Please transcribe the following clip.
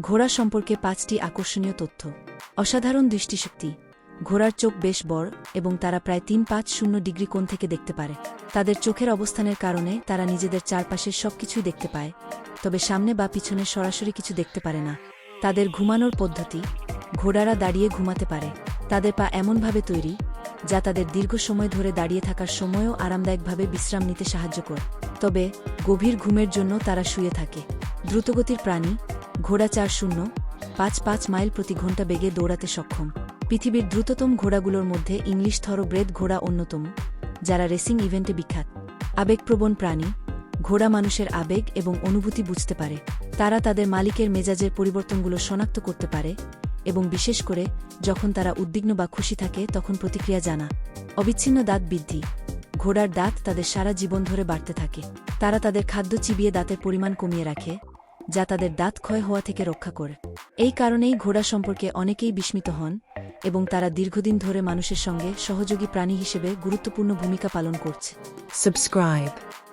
ঘোড়া সম্পর্কে পাঁচটি আকর্ষণীয় তথ্য। অসাধারণ দৃষ্টিশক্তি, ঘোড়ার চোখ বেশ বড় এবং তারা প্রায় তিন পাঁচ শূন্য ডিগ্রি কোণ থেকে দেখতে পারে। তাদের চোখের অবস্থানের কারণে তারা নিজেদের চারপাশের সবকিছুই দেখতে পায়, তবে সামনে বা পিছনে সরাসরি কিছু দেখতে পারে না। তাদের ঘুমানোর পদ্ধতি, ঘোড়ারা দাঁড়িয়ে ঘুমাতে পারে, তাদের পা এমনভাবে তৈরি, যা তাদের দীর্ঘ সময় ধরে দাঁড়িয়ে থাকার সময়ও আরামদায়কভাবে বিশ্রাম নিতে সাহায্য করে। তবে, গভীর ঘুমের জন্য তারা শুয়ে থাকে। দ্রুতগতির প্রাণী ঘোড়া চার শূন্য, পাঁচ পাঁচ মাইল প্রতি ঘণ্টা বেগে দৌড়াতে সক্ষম। পৃথিবীর দ্রুততম ঘোড়াগুলোর মধ্যে ইংলিশ থরোব্রেড ঘোড়া অন্যতম, যারা রেসিং ইভেন্টে বিখ্যাত। আবেগপ্রবণ প্রাণী, ঘোড়া মানুষের আবেগ এবং অনুভূতি বুঝতে পারে। তারা তাদের মালিকের মেজাজের পরিবর্তনগুলো শনাক্ত করতে পারে এবং বিশেষ করে যখন তারা উদ্বিগ্ন বা খুশি থাকে, তখন প্রতিক্রিয়া জানা। অবিচ্ছিন্ন দাঁত বৃদ্ধি, ঘোড়ার দাঁত তাদের সারা জীবন ধরে বাড়তে থাকে। তারা তাদের খাদ্য চিবিয়ে দাঁতের পরিমাণ কমিয়ে রাখে যা তাদের দাঁত ক্ষয় হওয়া থেকে রক্ষা করে এই কারণেই ঘোড়া সম্পর্কে অনেকেই বিস্মিত হন এবং তারা দীর্ঘদিন ধরে মানুষের সঙ্গে সহযোগী প্রাণী হিসেবে গুরুত্বপূর্ণ ভূমিকা পালন করছে Subscribe.